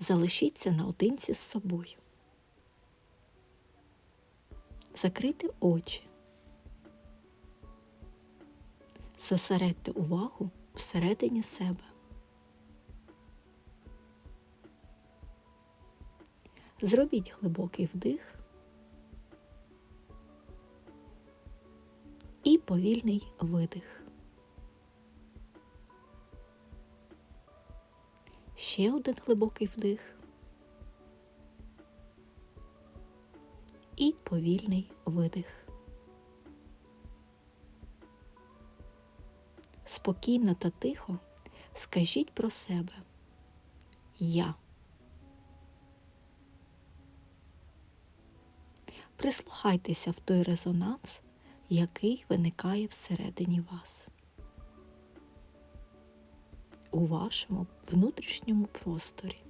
Залишіться наодинці з собою. Закрийте очі. Зосередьте увагу всередині себе. Зробіть глибокий вдих і повільний видих. Ще один глибокий вдих і повільний видих. Спокійно та тихо скажіть про себе Я. Прислухайтеся в той резонанс, який виникає всередині вас, у вашому внутрішньому просторі.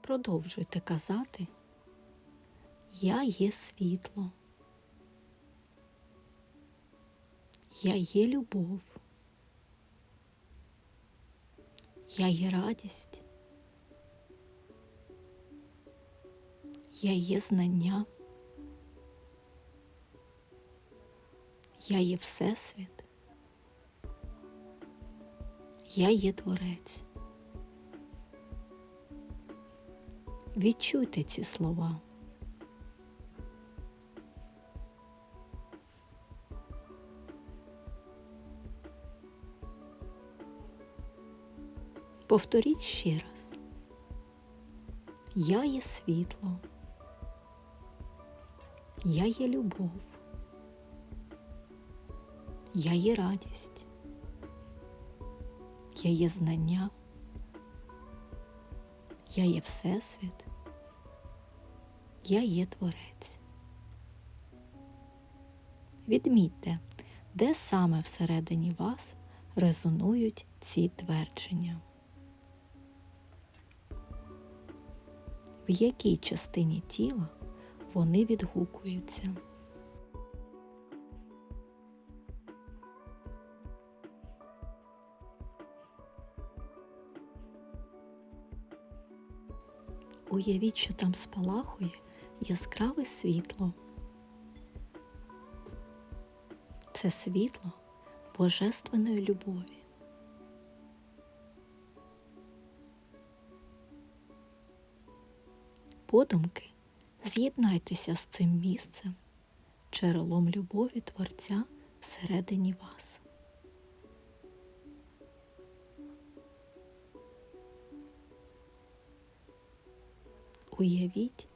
Продовжуйте казати Я є світло. Я є любов. Я є радість. Я є знання. Я є Всесвіт. Я є Творець. Відчуйте ці слова. Повторіть ще раз. Я є світло. Я є любов. Я є радість. Я є знання. Я є Всесвіт. Я є Творець. Відмітьте, де саме всередині вас резонують ці твердження. В якій частині тіла вони відгукуються. Уявіть, що там спалахує яскраве світло. Це світло божественної любові. Подумки з'єднайтеся з цим місцем, джерелом любові Творця всередині вас. Уявіть,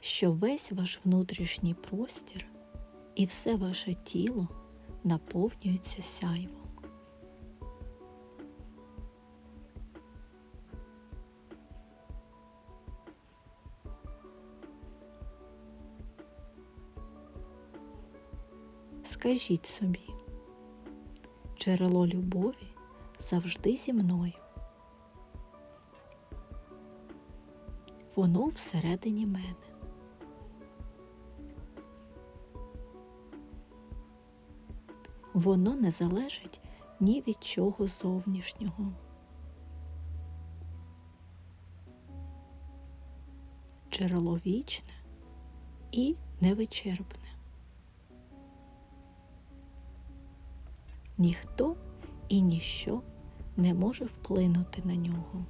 що весь ваш внутрішній простір і все ваше тіло наповнюється сяйвом. Скажіть собі, джерело любові завжди зі мною. Воно всередині мене. Воно не залежить ні від чого зовнішнього. Джерело вічне і невичерпне. Ніхто і ніщо не може вплинути на нього.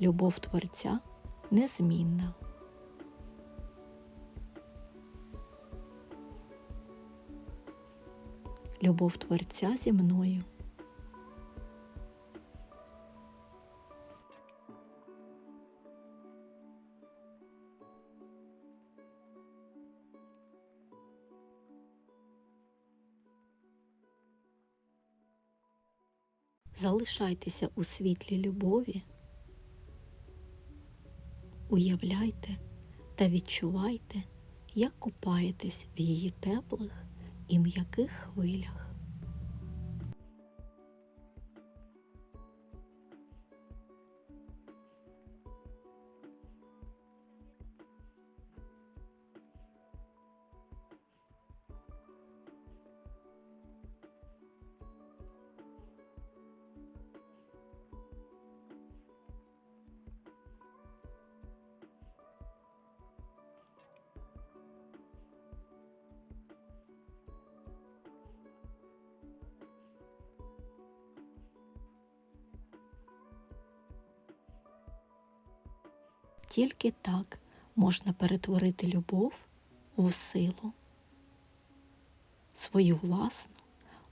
Любов Творця незмінна. Любов Творця зі мною. Залишайтеся у світлі любові, уявляйте та відчувайте, як купаєтесь в її теплих і м'яких хвилях. Тільки так можна перетворити любов в силу, свою власну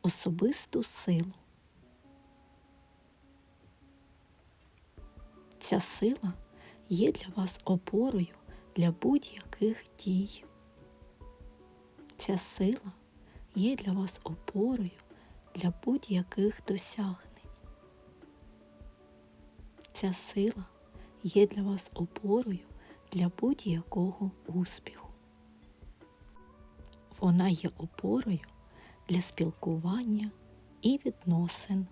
особисту силу. Ця сила є для вас опорою для будь-яких дій. Ця сила є для вас опорою для будь-яких досягнень. Ця сила є для вас опорою для будь-якого успіху. Вона є опорою для спілкування і відносин.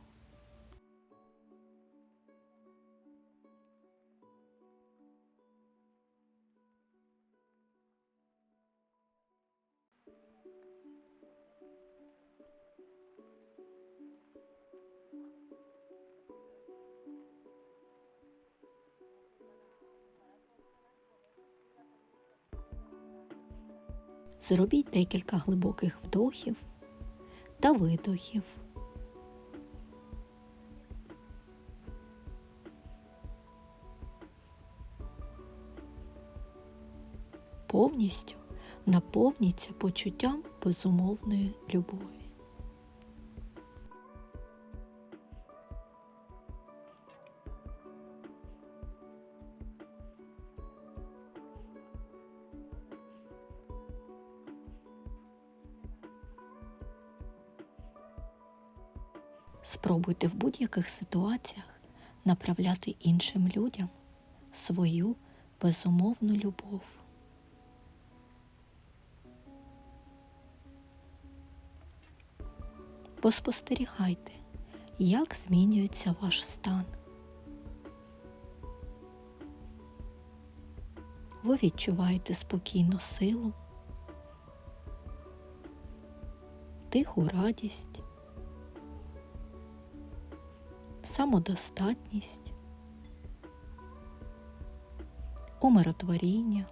Зробіть декілька глибоких вдохів та видохів. Повністю наповніться почуттям безумовної любові. Спробуйте в будь-яких ситуаціях направляти іншим людям свою безумовну любов. Поспостерігайте, як змінюється ваш стан. Ви відчуваєте спокійну силу, тиху радість, самодостатність, умиротворіння,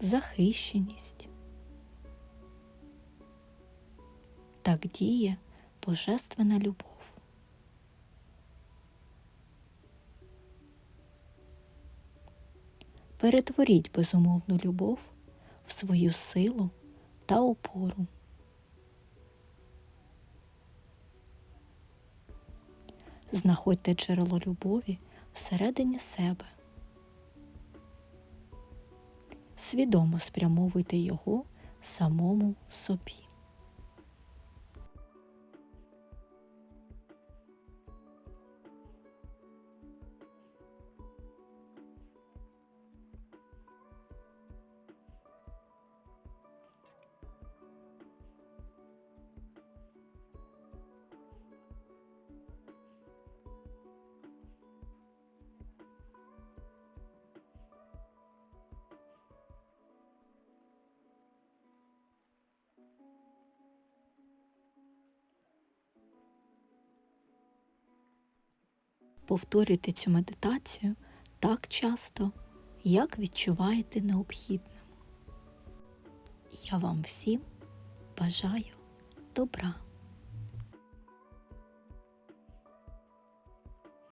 захищеність. Так діє божественна любов. Перетворіть безумовну любов в свою силу та опору. Знаходьте джерело любові всередині себе. Свідомо спрямовуйте його самому собі. Повторюйте цю медитацію так часто, як відчуваєте необхідним. Я вам всім бажаю добра.